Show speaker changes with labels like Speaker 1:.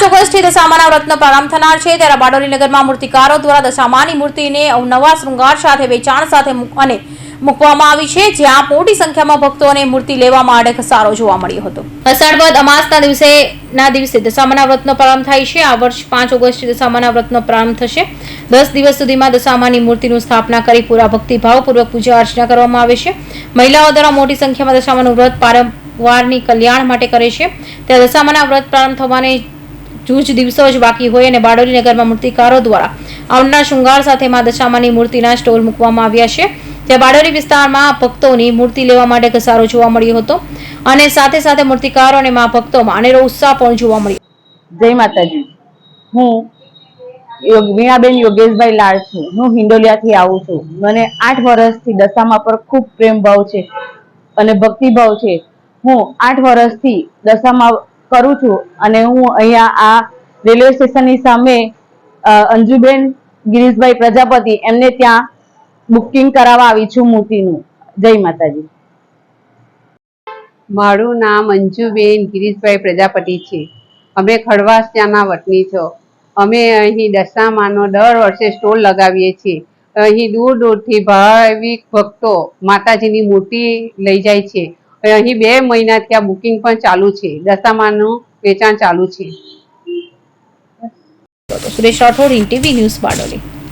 Speaker 1: પાંચ ઓગસ્ટથી દશામાના વ્રતનો પ્રારંભ થનાર છે, ત્યારે બારડોલીનગરમાં મૂર્તિકારો દ્વારા દશામાની મૂર્તિને અવનવા શૃંગાર સાથે વેચાણ સાથે અને મૂકવામાં આવી છે, જ્યાં મોટી સંખ્યામાં ભક્તોને મૂર્તિ લેવા માટે ઘસારો જોવા મળ્યો હતો. અષાઢ વદ અમાસના દિવસે, ના દિવસે દશામાના વ્રતનો પ્રારંભ થાય છે, આ વર્ષ પાંચ ઓગસ્ટથી દશામાના વ્રતનો પ્રારંભ થશે. દસ દિવસ સુધીમાં દશામાની મૂર્તિનું સ્થાપના કરી પૂરા ભક્તિભાવપૂર્વક પૂજા અર્ચના કરવામાં આવે છે. મહિલાઓ દ્વારા મોટી સંખ્યામાં દશામાનું વ્રત પારંવારની કલ્યાણ માટે કરે છે. ત્યારે દશામાના વ્રત પ્રારંભ થવાને જૂજ દિવસો જ બાકી હોય અને બાડોલી નગરમાં મૂર્તિકારો દ્વારા આવનાર શૃંગાર સાથે મા દશામાની મૂર્તિના સ્ટોલ મૂકવામાં આવ્યા છે. ત્યાં બારડોલી વિસ્તારમાં ભક્તોની મૂર્તિ લેવા માટે ઘસારો જોવા મળ્યો હતો અને સાથે સાથે મૂર્તિકારો અને મા ભક્તોમાં અનેરો ઉત્સાહ પણ જોવા મળ્યો.
Speaker 2: જય માતાજી. હું વીણાબેન યોગેશભાઈ લાડ છું. હું હિંડોલિયાથી આવું છું. મને આઠ વર્ષથી દશામા પર ખૂબ પ્રેમ ભાવ છે અને ભક્તિભાવ છે. હું આઠ વર્ષથી દશામા કરું છું. અને હું અહીંયા આ રેલવે સ્ટેશનની સામે અંજુબેન ગિરીશભાઈ પ્રજાપતિ, એમને ત્યાં બુકિંગ કરાવવા આવી છું મૂર્તિનું. જય માતાજી.
Speaker 3: મારું નામ અંજુબેન ગિરીશભાઈ પ્રજાપતિ છે. અમે ખડવાસ ત્યાંના વતની છો. અમે અહીં દશામાનો દર વર્ષે સ્ટોલ લગાવીએ છીએ. અહીં દૂર દૂરથી ભાવિક ભક્તો માતાજીની મૂર્તિ લઈ જાય છે. અહીં બે મહિનાથી આ બુકિંગ પણ ચાલુ છે. દશામાનું વેચાણ ચાલુ છે.
Speaker 1: Suresh Rathod TV news Bardoli.